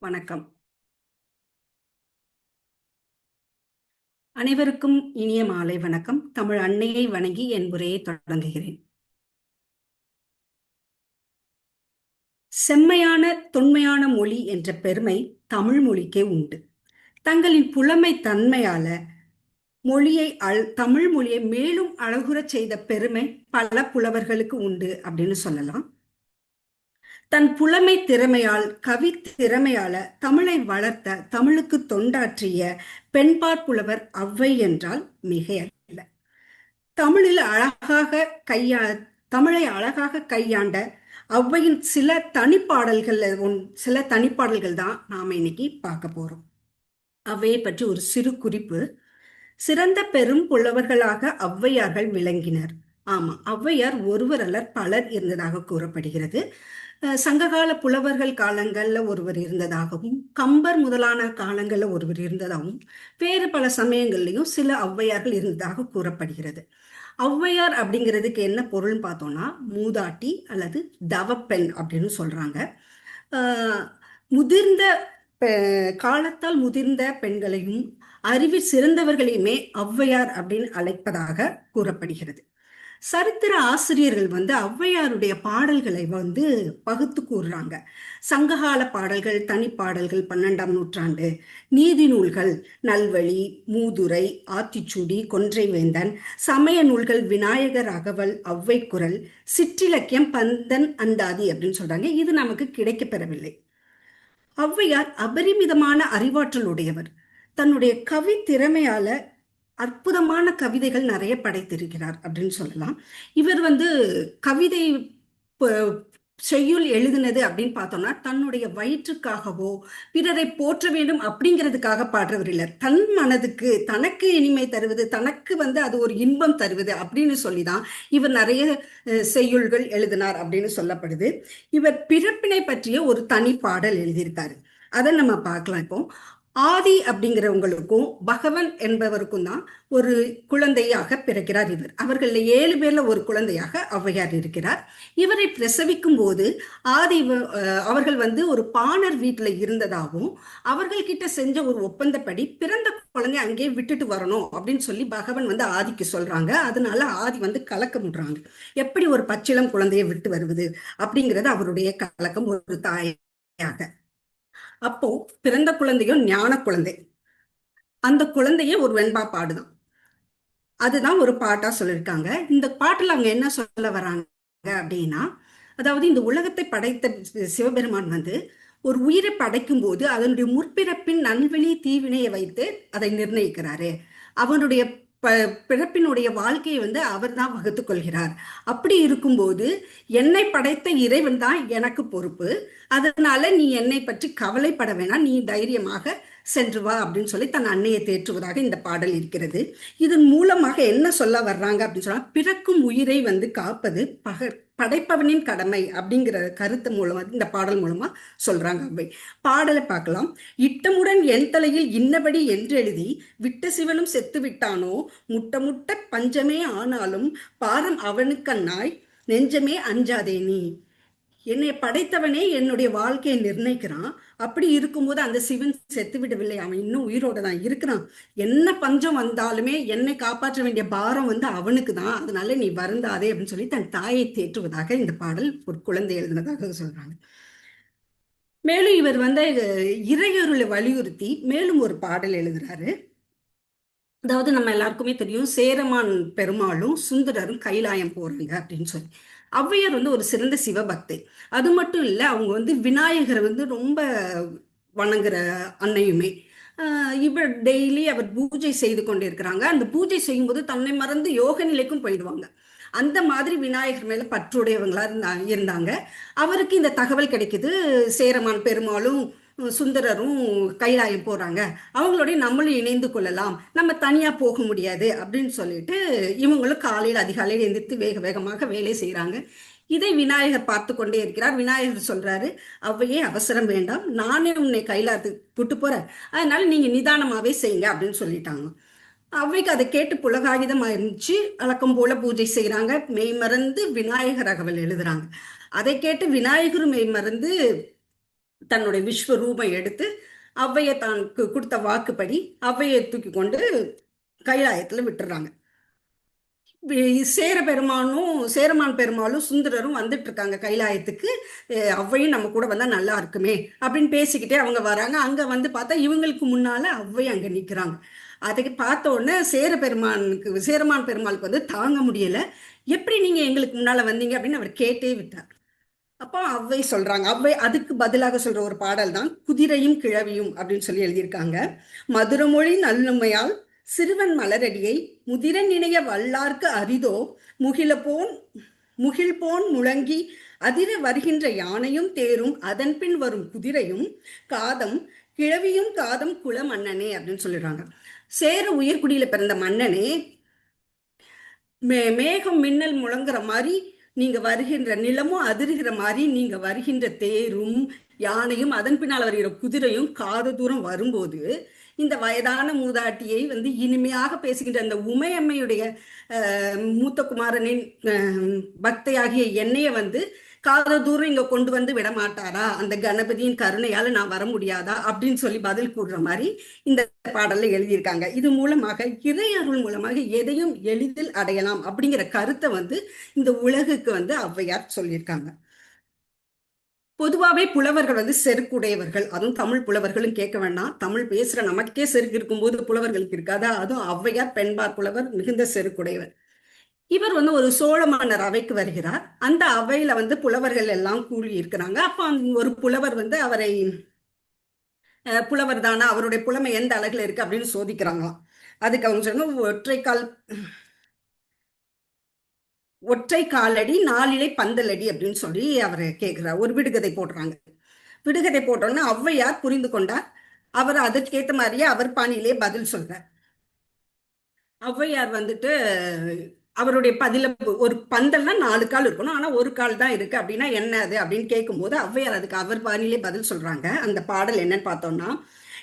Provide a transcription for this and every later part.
வணக்கம். அனைவருக்கும் இனிய மாலை வணக்கம். தமிழ் அன்னையை வணங்கி என் உரையை தொடங்குகிறேன். செம்மையான தொன்மையான மொழி என்ற பெருமை தமிழ் மொழிக்கே உண்டு. தங்களின் புலமை தன்மையால மொழியை அழ் தமிழ் மொழியை மேலும் அழகுறச் செய்த பெருமை பல புலவர்களுக்கு உண்டு அப்படின்னு சொல்லலாம். தன் புலமை திறமையால் கவி திறமையால தமிழை வளர்த்த தமிழுக்கு தொண்டாற்றிய பெண்பார் புலவர் ஔவை என்றால் மிகையல்ல. தமிழில் அழகாக கையா தமிழை அழகாக கையாண்ட அவ்வையின் சில தனிப்பாடல்கள் சில தனிப்பாடல்கள் தான் நாம இன்னைக்கு பார்க்க போறோம். அவ்வையை பற்றி ஒரு சிறு குறிப்பு. சிறந்த பெரும் புலவர்களாக ஔவையார்கள் விளங்கினர். ஆமா ஔவையார் ஒருவர் அல்லர் பலர் இருந்ததாக கூறப்படுகிறது. சங்ககால புலவர்கள் காலங்கள்ல ஒருவர் இருந்ததாகவும் கம்பர் முதலான காலங்கள்ல ஒருவர் இருந்ததாகவும் வேறு பல சமயங்கள்லயும் சில ஔவையார்கள் இருந்ததாக கூறப்படுகிறது. ஔவையார் அப்படிங்கிறதுக்கு என்ன பொருள்னு பார்த்தோம்னா மூதாட்டி அல்லது தவப்பெண் அப்படின்னு சொல்றாங்க. முதிர்ந்த காலத்தால் முதிர்ந்த பெண்களையும் அறிவில் சிறந்தவர்களையுமே ஔவையார் அப்படின்னு அழைப்பதாக கூறப்படுகிறது. சரித்திர ஆசிரியர்கள் வந்து ஔவையாருடைய பாடல்களை வந்து பகுத்து கூறுறாங்க. சங்ககால பாடல்கள் தனிப்பாடல்கள் பன்னெண்டாம் நூற்றாண்டு. நீதி நூல்கள் நல்வழி மூதுரை ஆத்திச்சூடி கொன்றைவேந்தன் சமய நூல்கள் விநாயகர் அகவல் ஔவை குரல் சிற்றிலக்கியம் பந்தன் அந்தாதி அப்படின்னு சொல்றாங்க. இது நமக்கு கிடைக்க பெறவில்லை ஔவையார் அபரிமிதமான அறிவாற்றலுடையவர். தன்னுடைய கவி திறமையால அற்புதமான கவிதைகள் நிறைய படைத்திருக்கிறார் அப்படின்னு சொல்லலாம். இவர் வந்து கவிதை செய்யுள் எழுதினது அப்படின்னு பார்த்தோம்னா தன்னுடைய வயிற்றுக்காகவோ பிறரை போற்ற வேண்டும் அப்படிங்கிறதுக்காக பாடுறவர் இல்லை. தன் மனதுக்கு தனக்கு இனிமை தருவது தனக்கு வந்து அது ஒரு இன்பம் தருவது அப்படின்னு சொல்லி தான் இவர் நிறைய செய்யுள்கள் எழுதினார் அப்படின்னு சொல்லப்படுது. இவர் பிறப்பினை பற்றிய ஒரு தனி பாடல் எழுதியிருக்காரு. அதை நம்ம பார்க்கலாம் இப்போ. ஆதி அப்படிங்கிறவங்களுக்கும் பகவன் என்பவருக்கும் தான் ஒரு குழந்தையாக பிறக்கிறார் இவர். அவர்களில் ஏழு பேர்ல ஒரு குழந்தையாக ஔவையார் இருக்கிறார். இவரை பிரசவிக்கும் போது ஆதி அவர்கள் வந்து ஒரு பாணர் வீட்டில் இருந்ததாகவும் அவர்கள் கிட்ட செஞ்ச ஒரு ஒப்பந்தப்படி பிறந்த குழந்தை அங்கேயே விட்டுட்டு வரணும் அப்படின்னு சொல்லி பகவன் வந்து ஆதிக்கு சொல்றாங்க. அதனால ஆதி வந்து கலக்க முடுறாங்க எப்படி ஒரு பச்சிளம் குழந்தைய விட்டு வருவது அப்படிங்கிறது அவருடைய கலக்கம் ஒரு தாயாக. அப்போ பிறந்த குழந்தையும் ஞான குழந்தை. அந்த குழந்தைய ஒரு வெண்பா பாடுதான். அதுதான் ஒரு பாட்டா சொல்லியிருக்காங்க. இந்த பாட்டுல அவங்க என்ன சொல்ல வராங்க அப்படின்னா அதாவது இந்த உலகத்தை படைத்த சிவபெருமான் வந்து ஒரு உயிரை படைக்கும் போது அதனுடைய முற்பிறப்பின் நல்வழி தீவினையை வைத்து அதை நிர்ணயிக்கிறாரு. அவனுடைய ப பிறப்பினுடைய வாழ்க்கையை வந்து அவர் தான் வகுத்து கொள்கிறார். அப்படி இருக்கும்போது என்னை படைத்த இறைவன் தான் எனக்கு பொறுப்பு. அதனால நீ என்னை பற்றி கவலைப்பட வேணாம். நீ தைரியமாக சென்று வா அப்படின்னு சொல்லி தன் அன்னையை தேற்றுவதாக இந்த பாடல் இருக்கிறது. இதன் மூலமாக என்ன சொல்ல வர்றாங்க அப்படின்னு சொன்னா பிறக்கும் உயிரை வந்து காப்பது பக படைப்பவனின் கடமை அப்படிங்கிற கருத்து மூலமா இந்த பாடல் மூலமா சொல்றாங்க அவை பாடலை பார்க்கலாம். இட்டமுடன் என் தலையில் இன்னபடி என்று எழுதி விட்ட சிவனும் செத்து விட்டானோ முட்ட முட்ட பஞ்சமே ஆனாலும் பாரம் அவனுக்கண்ணாய் நெஞ்சமே அஞ்சாதே நீ. என்னை படைத்தவனே என்னுடைய வாழ்க்கையை நிர்ணயிக்கிறான். அப்படி இருக்கும்போது அந்த சிவன் செத்து விடவில்லை. அவன் இன்னும் உயிரோட தான் இருக்கிறான். என்ன பஞ்சம் வந்தாலுமே என்னை காப்பாற்ற வேண்டிய பாரம் வந்து அவனுக்கு தான். அதனால நீ வருந்தாதே அப்படின்னு சொல்லி தன் தாயை தேற்றுவதாக இந்த பாடல் ஒரு குழந்தை எழுதினதாக சொல்றாங்க. மேலும் இவர் வந்து இறையொருளை வலியுறுத்தி மேலும் ஒரு பாடல் எழுதுறாரு. அதாவது நம்ம எல்லாருக்குமே தெரியும் சேரமான் பெருமாளும் சுந்தரரும் கைலாயம் போறாங்க அப்படின்னு சொல்லி. ஔவையார் வந்து ஒரு சிறந்த சிவபக்தை. அது மட்டும் இல்லை அவங்க வந்து விநாயகரை வந்து ரொம்ப வணங்குற அன்னையுமே. இவர் டெய்லி அவர் பூஜை செய்து கொண்டிருக்கிறாங்க. அந்த பூஜை செய்யும்போது தன்னை மறந்து யோக நிலைக்கும் போயிடுவாங்க. அந்த மாதிரி விநாயகர் மேல பற்றுடையவங்களா இருந்தாங்க. அவருக்கு இந்த தகவல் கிடைக்குது. சேரமான் பெருமாளும் சுந்தரரும் கைலாயம் போறாங்க. அவங்களோட நம்மளும் இணைந்து கொள்ளலாம். நம்ம தனியா போக முடியாது அப்படின்னு சொல்லிட்டு இவங்களும் காலையில் அதிகாலையில் எந்திரித்து வேக வேகமாக வேலை செய்யறாங்க இதை விநாயகர் பார்த்து கொண்டே இருக்கிறார். விநாயகர் சொல்றாரு அவையே அவசரம் வேண்டாம். நானே உன்னை கைலாயத்துக்கு கூட்டு போறேன். அதனால நீங்க நிதானமாவே செய்யுங்க அப்படின்னு சொல்லிட்டாங்க. அவைக்கு அதை கேட்டு புலகாகிதம் இருந்துச்சு. வழக்கம் போல பூஜை செய்யறாங்க மெய் மறந்து விநாயகர் அகவல் எழுதுறாங்க. அதை கேட்டு விநாயகரும் மெய் மறந்து தன்னுடைய விஸ்வரூபம் எடுத்து ஔவையை தனக்கு கொடுத்த வாக்குப்படி ஔவையை தூக்கி கொண்டு கைலாயத்துல விட்டுறாங்க. சேர பெருமானும் சேரமான் பெருமாளும் சுந்தரரும் வந்துட்டு இருக்காங்க கைலாயத்துக்கு அவ்வையும் நம்ம கூட வந்தா நல்லா இருக்குமே அப்படின்னு பேசிக்கிட்டே அவங்க வராங்க. அங்க வந்து பார்த்தா இவங்களுக்கு முன்னால அவ்வை அங்க நிக்கிறாங்க. அதுக்கு பார்த்த உடனே சேர பெருமானுக்கு சேரமான் பெருமாளுக்கு வந்து தாங்க முடியல. எப்படி நீங்க எங்களுக்கு முன்னால வந்தீங்க அப்படின்னு அவர் கேட்டே விட்டார். அப்போ அவ்வை சொல்றாங்க. அவ்வை அதுக்கு பதிலாக சொல்ற ஒரு பாடல் தான் குதிரையும் கிழவியும் அப்படின்னு சொல்லி எழுதியிருக்காங்க. மதுரமொழி நல்லுமையால் சிறுவன் மலரடியை முதிரன் இணைய வல்லார்க்கு அரிதோ முகில முகிலபோன் முகில்போன் முழங்கி அதிர வருகின்ற யானையும் தேரும் அதன் பின் வரும் குதிரையும் காதம் கிழவியும் காதம் குல மன்னனே அப்படின்னு சொல்லிடுறாங்க. சேர உயர்குடியில பிறந்த மன்னனே மே மேகம் மின்னல் முழங்குற மாதிரி நீங்க வருகின்ற நிலமும் அதிர்கிற மாதிரி நீங்க வருகின்ற தேரும் யானையும் அதன் பின்னால் வருகிற குதிரையும் காத தூரம் வரும்போது இந்த வயதான மூதாட்டியை வந்து இனிமையாக பேசுகின்ற அந்த உமையம்மையுடைய மூத்த குமாரனின் பக்தையாகிய என்னைய வந்து காத தூரம் இங்க கொண்டு வந்து விட மாட்டாரா? அந்த கணபதியின் கருணையால நான் வர முடியாதா? அப்படின்னு சொல்லி பதில் கூடுற மாதிரி இந்த பாடல்ல எழுதியிருக்காங்க. இது மூலமாக இறை அருள் மூலமாக எதையும் எளிதில் அடையலாம் அப்படிங்கிற கருத்தை வந்து இந்த உலகுக்கு வந்து ஔவையார் சொல்லியிருக்காங்க. பொதுவாகவே புலவர்கள் வந்து செருக்குடையவர்கள். அதுவும் தமிழ் புலவர்களும் கேட்க வேண்டாம். தமிழ் பேசுற நமக்கே செருக்கு இருக்கும்போது புலவர்களுக்கு இருக்காதா? அதுவும் ஔவையார் பெண்பார் புலவர் மிகுந்த செருக்குடையவர். இவர் வந்து ஒரு சோழ மன்னர் அவைக்கு வருகிறார். அந்த அவையில வந்து புலவர்கள் எல்லாம் கூலி இருக்கிறாங்க. அப்ப ஒரு புலவர் வந்து அவரை புலவர் தானா? அவருடைய புலமை எந்த அழகுல இருக்கு அப்படின்னு சோதிக்கிறாங்களாம். அதுக்கு அவங்க சொன்ன ஒற்றை கால் ஒற்றை காலடி நாலிலை பந்தலடி அப்படின்னு சொல்லி அவர் கேட்கிறார் ஒரு விடுகதை போடுறாங்க. விடுகதை போட்டோன்னா ஔவையார் புரிந்து கொண்டார். அவர் அதற்கேற்ற மாதிரியே அவர் பாணியிலே பதில் சொல்றார். ஔவையார் வந்துட்டு அவருடைய பதில ஒரு பந்தல்னா நாலு கால் இருக்கணும். ஆனா ஒரு கால் தான் இருக்கு. அப்படின்னா என்ன அது? அப்படின்னு கேட்கும்போது ஔவையார் அதுக்கு அவர் பாணியிலே பதில் சொல்றாங்க. அந்த பாடல் என்னன்னு பார்த்தோம்னா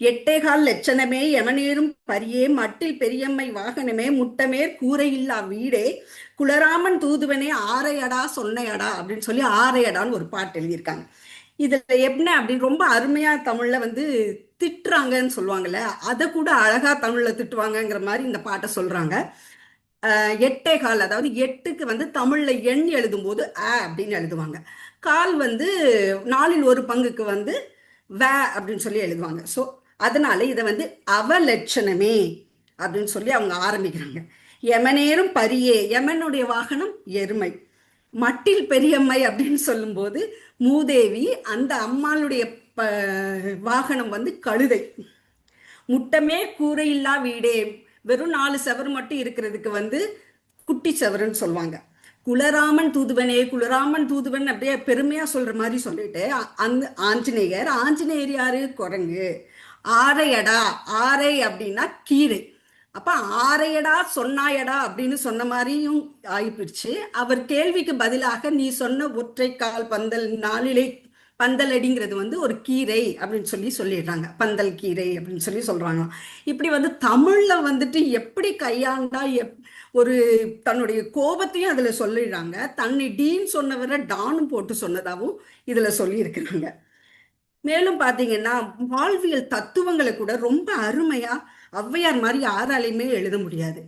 எட்டேகால் லட்சணமே எவனேறும் பரியே மட்டில் பெரியம்மை வாகனமே முட்டமே கூரையில்லா வீடே குலராமன் தூதுவனே ஆரையடா சொன்னையடா அப்படின்னு சொல்லி ஆரையடான்னு ஒரு பாட்டு எழுதியிருக்காங்க. இதுல என்ன அப்படின்னு ரொம்ப அருமையா தமிழ்ல வந்து திட்டுறாங்கன்னு சொல்லுவாங்கல்ல அதை கூட அழகா தமிழ்ல திட்டுவாங்கங்கிற மாதிரி இந்த பாட்டை சொல்றாங்க. எட்டே கால் அதாவது எட்டுக்கு வந்து தமிழ்ல எண் எழுதும்போது அ அப்படின்னு எழுதுவாங்க. கால் வந்து நாலில் ஒரு பங்குக்கு வந்து வ அப்படின்னு சொல்லி எழுதுவாங்க. ஸோ அதனால இதை வந்து அவலட்சணமே அப்படின்னு சொல்லி அவங்க ஆரம்பிக்கிறாங்க. எமனேரும் பரியே எமனுடைய வாகனம் எருமை. மட்டில் பெரியம்மை அப்படின்னு சொல்லும்போது மூதேவி அந்த அம்மாளுடைய ப வாகனம் வந்து கழுதை. முட்டமே கூரையில்லா வீடே வெறும் நாலு செவர் மட்டும் இருக்கிறதுக்கு வந்து குட்டி செவருன்னு சொல்லுவாங்க. குலராமன் தூதுவனே குலராமன் தூதுவன் அப்படியே பெருமையா சொல்ற மாதிரி சொல்லிட்டு அ- அந்த ஆஞ்சநேயர் ஆஞ்சநேயர் யாரு? குரங்கு. ஆரையடா ஆரை அப்படின்னா கீரை. அப்ப ஆரையடா சொன்னாயடா அப்படின்னு சொன்ன மாதிரியும் ஆயிப்பிடுச்சு அவர் கேள்விக்கு பதிலாக நீ சொன்ன ஒற்றை கால் பந்தல் நாளிலை பந்தல் அடிங்கிறது வந்து ஒரு கீரை அப்படின்னு சொல்லி சொல்லிடுறாங்க. பந்தல் கீரை அப்படின்னு சொல்லி சொல்றாங்க இப்படி வந்து தமிழ்ல வந்துட்டு எப்படி கையாண்டா எப் ஒரு தன்னுடைய கோபத்தையும் அதுல சொல்லிடுறாங்க. தன்னை டீன்னு சொன்னவரை டானும் போட்டு சொன்னதாகவும் இதுல சொல்லியிருக்கிறாங்க. மேலும் பாத்தீங்கன்னா வாழ்வியல் தத்துவங்களை கூட ரொம்ப அருமையா ஔவையார் மாதிரி யாராலையுமே எழுத முடியாது.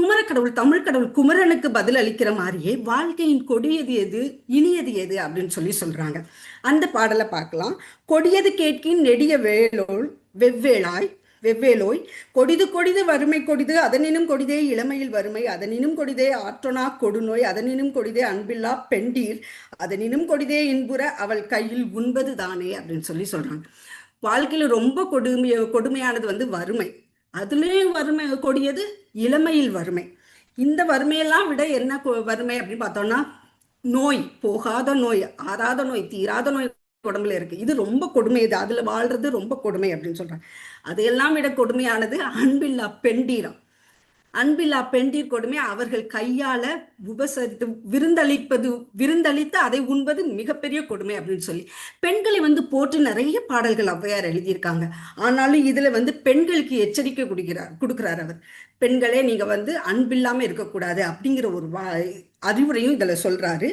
குமரக்கடவுள் தமிழ் கடவுள் குமரனுக்கு பதில் அளிக்கிற மாதிரியே வாழ்க்கையின் கொடியது எது இனியது எது அப்படின்னு சொல்லி சொல்றாங்க. அந்த பாடலை பார்க்கலாம். கொடியது கேட்கின் நெடிய வேலோள் வெவ்வேளாய் வெவ்வேலோய். கொடிது கொடிது வறுமை கொடிது அதனினும் கொடிதே இளமையில் வறுமை. அதனினும் கொடிதே ஆற்றொனா கொடுநோய் அதனினும் கொடிதே அன்பில்லா பெண்டீர். அதனினும் கொடிதே இன்புற அவள் கையில் உண்பது தானே அப்படின்னு சொல்லி சொல்றாங்க. வாழ்க்கையில ரொம்ப கொடுமைய கொடுமையானது வந்து வறுமை. அதுலேயும் வறுமை கொடியது இளமையில் வறுமை. இந்த வறுமையெல்லாம் விட என்ன வறுமை அப்படின்னு பார்த்தோம்னா நோய் போகாத நோய் ஆறாத நோய் தீராத நோய் உடம்புல இருக்கு. இது ரொம்ப கொடுமை இது அதுல வாழ்றது ரொம்ப கொடுமை அப்படின்னு சொல்றாங்க. அதையெல்லாம் விட கொடுமையானது அன்பில்லா பெண்டீரம் அன்பில்லா பெண்டிர் கொடுமை அவர்கள் கையால உபசரித்து விருந்தளிப்பது விருந்தளித்து அதை உண்பது மிகப்பெரிய கொடுமை அப்படின்னு சொல்லி. பெண்களை வந்து போட்டு நிறைய பாடல்கள் ஔவையார் எழுதியிருக்காங்க. ஆனாலும் இதுல வந்து பெண்களுக்கு எச்சரிக்கை கொடுக்கிறார் கொடுக்கிறார் அவர். பெண்களே நீங்க வந்து அன்பில்லாம இருக்கக்கூடாது அப்படிங்கிற ஒரு வா அறிவுரையும் இதுல சொல்றாரு.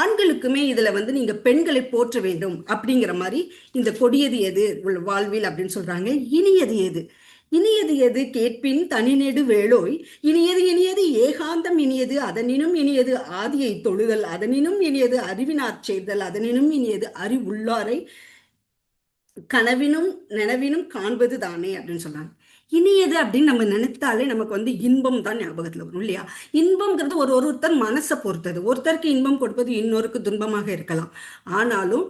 ஆண்களுக்குமே இதுல வந்து நீங்க பெண்களை போற்ற வேண்டும் அப்படிங்கிற மாதிரி இந்த கொடியது எது உள் வாழ்வில் அப்படின்னு சொல்றாங்க. இனியது எது? இனியது எது கேட்பின் தனிநெடு வேளோய்? இனியது இனியது ஏகாந்தம் இனியது அதனினும் இனியது ஆதியை தொழுதல் அதனினும் இனியது அறிவினாற் செய்தல் அதனினும் இனியது அறிவுள்ளாரை கனவினும் நினைவினும் காண்பது தானே அப்படின்னு சொன்னாங்க. இனியது அப்படின்னு நம்ம நினைத்தாலே நமக்கு வந்து இன்பம் தான் ஞாபகத்துல வரும் இல்லையா? இன்பம்ங்கிறது ஒரு ஒருத்தர் மனசை பொறுத்தது. ஒருத்தருக்கு இன்பம் கொடுப்பது இன்னொருக்கு துன்பமாக இருக்கலாம். ஆனாலும்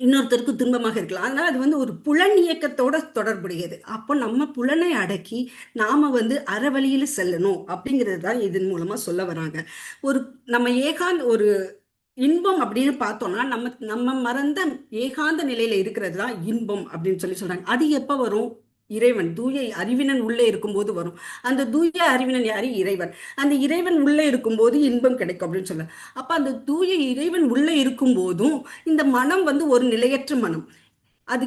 இன்னொருத்தருக்கு துன்பமாக இருக்கலாம். அதனால் அது வந்து ஒரு புலன் இயக்கத்தோட தொடர்புடையது. அப்போ நம்ம புலனை அடக்கி நாம் வந்து அறவழியில் செல்லணும் அப்படிங்கிறது தான் இதன் மூலமாக சொல்ல வராங்க. ஒரு நம்ம ஏகாந்த ஒரு இன்பம் அப்படின்னு பார்த்தோம்னா நம்ம நம்ம மறந்த ஏகாந்த நிலையில இருக்கிறது தான் இன்பம் அப்படின்னு சொல்லி சொல்றாங்க. அது எப்போ வரும்? இறைவன் தூய அறிவினன் உள்ளே இருக்கும்போது வரும். அந்த தூய அறிவினன் யாரு? இறைவன். அந்த இறைவன் உள்ளே இருக்கும்போது இன்பம் கிடைக்கும் அப்படின்னு சொல்ல அப்ப அந்த தூய இறைவன் உள்ளே இருக்கும் போதும் இந்த மனம் வந்து ஒரு நிலையற்ற மனம். அது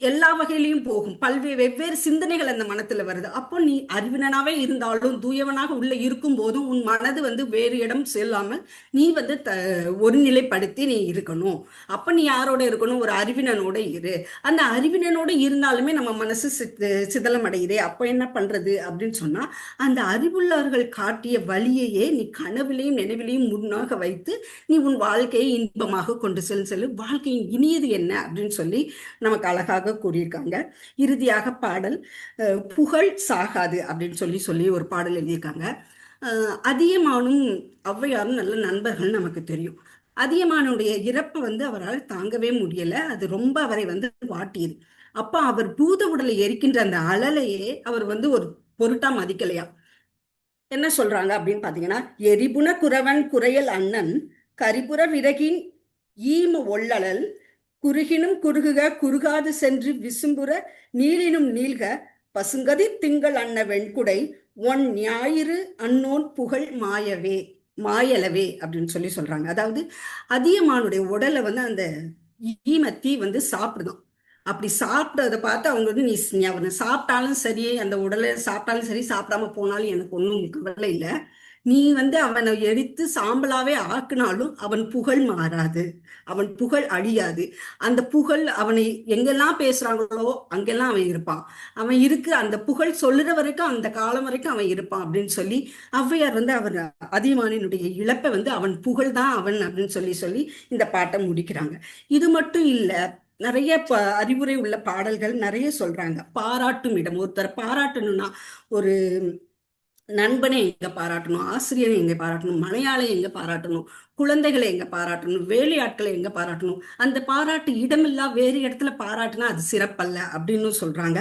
எல்லா வகையிலையும் போகும். பல்வேறு வெவ்வேறு சிந்தனைகள் அந்த மனத்துல வருது. அப்போ நீ அறிவினனாவே இருந்தாலும் தூயவனாக உள்ள இருக்கும் போதும் உன் மனது வந்து வேறு இடம் செல்லாமல் நீ வந்து த ஒருநிலைப்படுத்தி நீ இருக்கணும். அப்ப நீ யாரோட இருக்கணும்? ஒரு அறிவினனோட இரு. அந்த அறிவினனோட இருந்தாலுமே நம்ம மனசு சிதலம் அடையுதே அப்ப என்ன பண்றது அப்படின்னு சொன்னா அந்த அறிவுள்ளவர்கள் காட்டிய வழியையே நீ கனவிலையும் நினைவிலையும் முன்னாக வைத்து நீ உன் வாழ்க்கையை இன்பமாக கொண்டு செல்லும் செல்லு. வாழ்க்கையின் இனியது என்ன அப்படின்னு சொல்லி நமக்கு அழகாக அழகாக கூறியிருக்காங்க. இறுதியாக பாடல் புகழ் சாகாது அப்படின்னு சொல்லி சொல்லி ஒரு பாடல் எழுதியிருக்காங்க. அதியமானும் ஔவையாரும் நல்ல நண்பர்கள் நமக்கு தெரியும். அதியமானுடைய இறப்பு வந்து அவரால் தாங்கவே முடியல. அது ரொம்ப அவரை வந்து வாட்டியது. அப்ப அவர் பூத உடலை எரிக்கின்ற அந்த அழலையே அவர் வந்து ஒரு பொருட்டா மதிக்கலையா? என்ன சொல்றாங்க? அப்படின்னு பாத்தீங்கன்னா எரிபுன குறவன் குறையல் அண்ணன் கரிபுற விறகின் ஈம ஒள்ளலல் குறுகினும் குறுகுக குறுகாது சென்று விசும்புற நீளினும் நீள்க பசுங்கதி திங்கள் அன்ன வெண்குடை ஒன் ஞாயிறு அன்னோன் புகழ் மாயவே மாயலவே அப்படின்னு சொல்லி சொல்றாங்க. அதாவது அதியமானுடைய உடலை வந்து அந்த ஈமத்தி வந்து சாப்பிடுதான். அப்படி சாப்பிட்டதை பார்த்து அவங்க வந்து நீ சாப்பிட்டாலும் சரி அந்த உடலை சாப்பிட்டாலும் சரி சாப்பிடாம போனாலும் எனக்கு ஒன்றும் கவலை இல்லை. நீ வந்து அவனை எரித்து சாம்பலாவே ஆக்குனாலும் அவன் புகழ் மாறாது. அவன் புகழ் அழியாது. அந்த புகழ் அவனை எங்கெல்லாம் பேசுறாங்களோ அங்கெல்லாம் அவன் இருப்பான். அவன் இருக்கு அந்த புகழ் சொல்லுற வரைக்கும் அந்த காலம் வரைக்கும் அவன் இருப்பான் அப்படின்னு சொல்லி ஔவையார் வந்து அவர் அதிமானினுடைய இழப்பை வந்து அவன் புகழ் தான் அவன் அப்படின்னு சொல்லி சொல்லி இந்த பாட்டை முடிக்கிறாங்க. இது மட்டும் இல்லை நிறைய ப அறிவுரை உள்ள பாடல்கள் நிறைய சொல்றாங்க. பாராட்டும் இடம். ஒருத்தர் பாராட்டணும்னா ஒரு நண்பனை எங்க பாராட்டணும் ஆசிரியரை எங்க பாராட்டணும் மலையாளை எங்க பாராட்டணும் குழந்தைகளை எங்க பாராட்டணும்? வேலையாட்களை எங்க பாராட்டணும்? அந்த பாராட்டு இடமில்லா வேறு இடத்துல பாராட்டுனா அது சிறப்பல்ல அப்படின்னு சொல்றாங்க.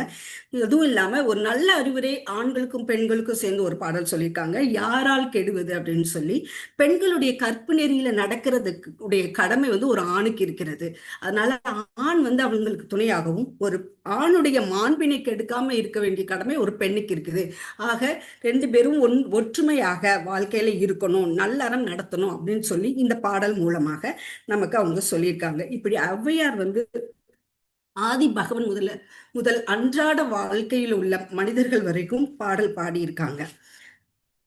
அதுவும் இல்லாம ஒரு நல்ல அறிவுரை ஆண்களுக்கும் பெண்களுக்கும் சேர்ந்து ஒரு பாடல் சொல்லியிருக்காங்க. யாரால் கெடுவது அப்படின்னு சொல்லி பெண்களுடைய கற்பு நெறியில நடக்கிறதுக்கு உடைய கடமை வந்து ஒரு ஆணுக்கு இருக்கிறது. அதனால ஆண் வந்து அவங்களுக்கு துணையாகவும் ஒரு ஆணுடைய மாண்பினை கெடுக்காம இருக்க வேண்டிய கடமை ஒரு பெண்ணுக்கு இருக்குது. ஆக ரெண்டு பேரும் ஒன் ஒற்றுமையாக வாழ்க்கையில இருக்கணும் நல்லறம் நடத்தணும் அப்படின்னு சொல்லி சொல்லி இந்த பாடல் மூலமாக நமக்கு அவங்க சொல்லியிருக்காங்க. இப்படி ஔவையார் வந்து ஆதி பகவன் முதல்ல முதல் அன்றாட வாழ்க்கையில் உள்ள மனிதர்கள் வரைக்கும் பாடல் பாடியிருக்காங்க.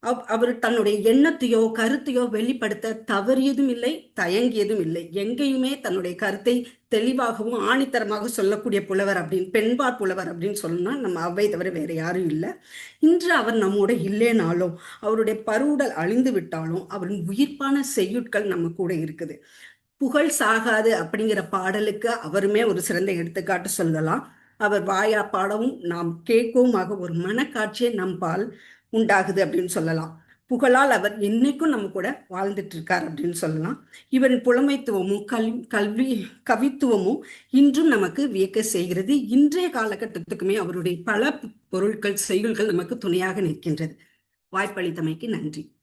அவர் தன்னுடைய எண்ணத்தையோ கருத்தையோ வெளிப்படுத்த தவறியதும் இல்லை தயங்கியதும் இல்லை எங்கேயுமே தன்னுடைய கருத்தை தெளிவாகவும் ஆணித்தரமாக சொல்லக்கூடிய புலவர் அப்படின்னு பெண்பார் புலவர் அப்படின்னு சொல்லணும்னா நம்ம அவ்வை தவிர வேற யாரும் இல்லை. இன்று அவர் நம்மோட இல்லைனாலும் அவருடைய பருவுடல் அழிந்து விட்டாலும் அவரின் உயிர்ப்பான செய்யுட்கள் நம்ம கூட இருக்குது. புகழ் சாகாது அப்படிங்கிற பாடலுக்கு அவருமே ஒரு சிறந்த எடுத்துக்காட்டு சொல்லலாம். அவர் வாயா பாடவும் நாம் கேட்கவும் ஒரு மனக்காட்சியை நம் பால் உண்டாகுது அப்படின்னு சொல்லலாம். புகழால் அவர் என்னைக்கும் நம்ம கூட வாழ்ந்துட்டு இருக்கார் அப்படின்னு சொல்லலாம். இவன் புலமைத்துவமும் கல் கல்வி கவித்துவமும் இன்றும் நமக்கு வியக்க செய்கிறது. இன்றைய காலகட்டத்துக்குமே அவருடைய பல பொருட்கள் செயல்கள் நமக்கு துணையாக நிற்கின்றது. வாய்ப்பளித்தமைக்கு நன்றி.